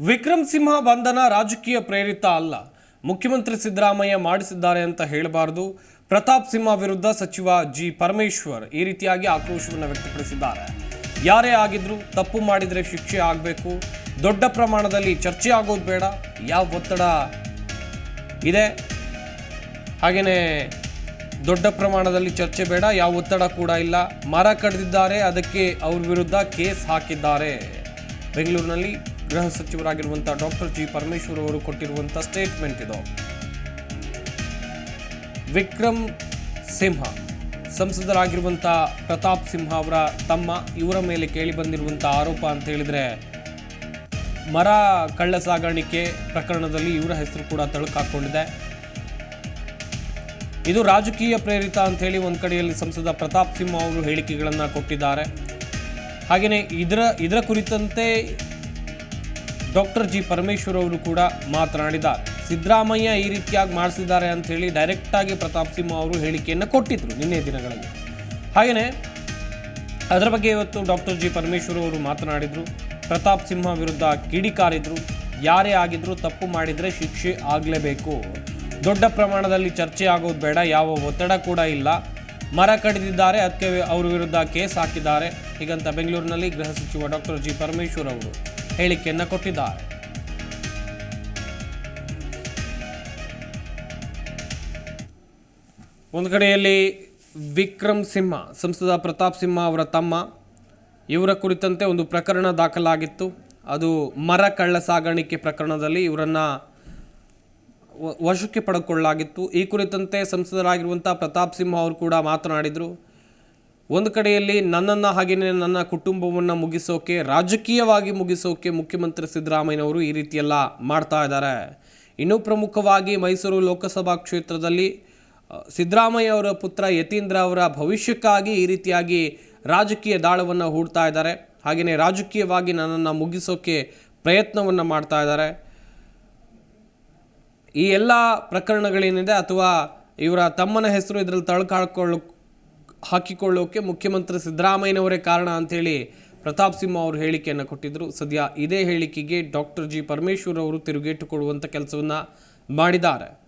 ವಿಕ್ರಮ್ ಸಿಂಹ ಬಂಧನ ರಾಜಕೀಯ ಪ್ರೇರಿತ ಅಲ್ಲ. ಮುಖ್ಯಮಂತ್ರಿ ಸಿದ್ದರಾಮಯ್ಯ ಮಾಡಿಸಿದ್ದಾರೆ ಅಂತ ಹೇಳಬಾರದು. ಪ್ರತಾಪ್ ಸಿಂಹ ವಿರುದ್ಧ ಸಚಿವ ಜಿ ಪರಮೇಶ್ವರ್ ಈ ರೀತಿಯಾಗಿ ಆಕ್ರೋಶವನ್ನು ವ್ಯಕ್ತಪಡಿಸಿದ್ದಾರೆ. ಯಾರೇ ಆಗಿದ್ರು ತಪ್ಪು ಮಾಡಿದರೆ ಶಿಕ್ಷೆ ಆಗಬೇಕು. ದೊಡ್ಡ ಪ್ರಮಾಣದಲ್ಲಿ ಚರ್ಚೆ ಆಗೋದು ಬೇಡ. ಯಾವ ಒತ್ತಡ ಇದೆ? ಹಾಗೆಯೇ ದೊಡ್ಡ ಪ್ರಮಾಣದಲ್ಲಿ ಚರ್ಚೆ ಬೇಡ. ಯಾವ ಒತ್ತಡ ಕೂಡ ಇಲ್ಲ. ಮರ ಕಡಿದಿದ್ದಾರೆ. ಅದಕ್ಕೆ ಅವ್ರ ವಿರುದ್ಧ ಕೇಸ್ ಹಾಕಿದ್ದಾರೆ. ಬೆಂಗಳೂರಿನಲ್ಲಿ ಗೃಹ ಸಚಿವರಾಗಿರುವಂಥ ಡಾಕ್ಟರ್ ಜಿ ಪರಮೇಶ್ವರ್ ಅವರು ಕೊಟ್ಟಿರುವಂಥ ಸ್ಟೇಟ್ಮೆಂಟ್ ಇದು. ವಿಕ್ರಮ್ ಸಿಂಹ ಸಂಸದರಾಗಿರುವಂಥ ಪ್ರತಾಪ್ ಸಿಂಹ ಅವರ ತಮ್ಮ, ಇವರ ಮೇಲೆ ಕೇಳಿ ಬಂದಿರುವಂಥ ಆರೋಪ ಅಂತ ಹೇಳಿದ್ರೆ, ಮರ ಕಳ್ಳ ಸಾಗಾಣಿಕೆ ಪ್ರಕರಣದಲ್ಲಿ ಇವರ ಹೆಸರು ಕೂಡ ತಳುಕಾಕೊಂಡಿದೆ. ಇದು ರಾಜಕೀಯ ಪ್ರೇರಿತ ಅಂತ ಹೇಳಿ ಒಂದು ಕಡೆಯಲ್ಲಿ ಸಂಸದ ಪ್ರತಾಪ್ ಸಿಂಹ ಅವರು ಹೇಳಿಕೆಗಳನ್ನು ಕೊಟ್ಟಿದ್ದಾರೆ. ಹಾಗೆಯೇ ಇದರ ಇದರ ಕುರಿತಂತೆ ಡಾಕ್ಟರ್ ಜಿ ಪರಮೇಶ್ವರ್ ಅವರು ಕೂಡ ಮಾತನಾಡಿದ್ದಾರೆ. ಸಿದ್ದರಾಮಯ್ಯ ಈ ರೀತಿಯಾಗಿ ಮಾಡಿಸಿದ್ದಾರೆ ಅಂತ ಹೇಳಿ ಡೈರೆಕ್ಟ್ ಆಗಿ ಪ್ರತಾಪ್ ಸಿಂಹ ಅವರು ಹೇಳಿಕೆಯನ್ನು ಕೊಟ್ಟಿದ್ದರು ನಿನ್ನೆ ದಿನಗಳಲ್ಲಿ. ಹಾಗೆಯೇ ಅದರ ಬಗ್ಗೆ ಇವತ್ತು ಡಾಕ್ಟರ್ ಜಿ ಪರಮೇಶ್ವರ್ ಅವರು ಮಾತನಾಡಿದರು. ಪ್ರತಾಪ್ ಸಿಂಹ ವಿರುದ್ಧ ಕಿಡಿಕಾರಿದ್ರು ಯಾರೇ ಆಗಿದ್ರು ತಪ್ಪು ಮಾಡಿದರೆ ಶಿಕ್ಷೆ ಆಗಲೇಬೇಕು. ದೊಡ್ಡ ಪ್ರಮಾಣದಲ್ಲಿ ಚರ್ಚೆ ಆಗೋದು ಬೇಡ, ಯಾವ ಒತ್ತಡ ಕೂಡ ಇಲ್ಲ. ಮರ ಕಡಿದಿದ್ದಾರೆ, ಅದಕ್ಕೆ ಅವ್ರ ವಿರುದ್ಧ ಕೇಸ್ ಹಾಕಿದ್ದಾರೆ. ಹೀಗಂತ ಬೆಂಗಳೂರಿನಲ್ಲಿ ಗೃಹ ಸಚಿವ ಡಾಕ್ಟರ್ ಜಿ ಪರಮೇಶ್ವರ್ ಅವರು. ಹೇಳಿಕೆಯನ್ನು ಕೊಟ್ಟಿದ್ದಾರೆ. ಒಂದು ಕಡೆಯಲ್ಲಿ ವಿಕ್ರಮ್ ಸಿಂಹ, ಸಂಸದ ಪ್ರತಾಪ್ ಸಿಂಹ ಅವರ ತಮ್ಮ, ಇವರ ಕುರಿತಂತೆ ಒಂದು ಪ್ರಕರಣ ದಾಖಲಾಗಿತ್ತು. ಅದು ಮರ ಕಳ್ಳ ಸಾಗಾಣಿಕೆ ಪ್ರಕರಣದಲ್ಲಿ ಇವರನ್ನು ವಶಕ್ಕೆ ಪಡೆದುಕೊಳ್ಳಲಾಗಿತ್ತು ಈ ಕುರಿತಂತೆ ಸಂಸದರಾಗಿರುವಂಥ ಪ್ರತಾಪ್ ಸಿಂಹ ಅವರು ಕೂಡ ಮಾತನಾಡಿದರು. ಒಂದು ಕಡೆಯಲ್ಲಿ ನನ್ನನ್ನು ಹಾಗೆಯೇ ನನ್ನ ಕುಟುಂಬವನ್ನು ಮುಗಿಸೋಕೆ, ರಾಜಕೀಯವಾಗಿ ಮುಗಿಸೋಕೆ ಮುಖ್ಯಮಂತ್ರಿ ಸಿದ್ದರಾಮಯ್ಯನವರು ಈ ರೀತಿಯೆಲ್ಲ ಮಾಡ್ತಾ ಇದ್ದಾರೆ. ಇನ್ನೂ ಪ್ರಮುಖವಾಗಿ ಮೈಸೂರು ಲೋಕಸಭಾ ಕ್ಷೇತ್ರದಲ್ಲಿ ಸಿದ್ದರಾಮಯ್ಯ ಅವರ ಪುತ್ರ ಯತೀಂದ್ರ ಅವರ ಭವಿಷ್ಯಕ್ಕಾಗಿ ಈ ರೀತಿಯಾಗಿ ರಾಜಕೀಯ ದಾಳವನ್ನು ಹೂಡ್ತಾ ಇದ್ದಾರೆ. ಹಾಗೆಯೇ ರಾಜಕೀಯವಾಗಿ ನನ್ನನ್ನು ಮುಗಿಸೋಕೆ ಪ್ರಯತ್ನವನ್ನು ಮಾಡ್ತಾ ಇದ್ದಾರೆ. ಈ ಎಲ್ಲ ಪ್ರಕರಣಗಳೇನಿದೆ ಅಥವಾ ಇವರ ತಮ್ಮನ ಹೆಸರು ಇದರಲ್ಲಿ ತಳ್ಕಾಕೊಳ್ಳೋ ಹಾಕಿಕೊಳ್ಳೋಕೆ ಮುಖ್ಯಮಂತ್ರಿ ಸಿದ್ದರಾಮಯ್ಯನವರೇ ಕಾರಣ ಅಂಥೇಳಿ ಪ್ರತಾಪ್ ಸಿಂಹ ಅವರು ಹೇಳಿಕೆಯನ್ನು ಕೊಟ್ಟಿದ್ದರು ಸದ್ಯ ಇದೇ ಹೇಳಿಕೆಗೆ ಡಾಕ್ಟರ್ ಜಿ ಪರಮೇಶ್ವರ್ ಅವರು ತಿರುಗೇಟು ಕೊಡುವಂಥ ಕೆಲಸವನ್ನು ಮಾಡಿದ್ದಾರೆ.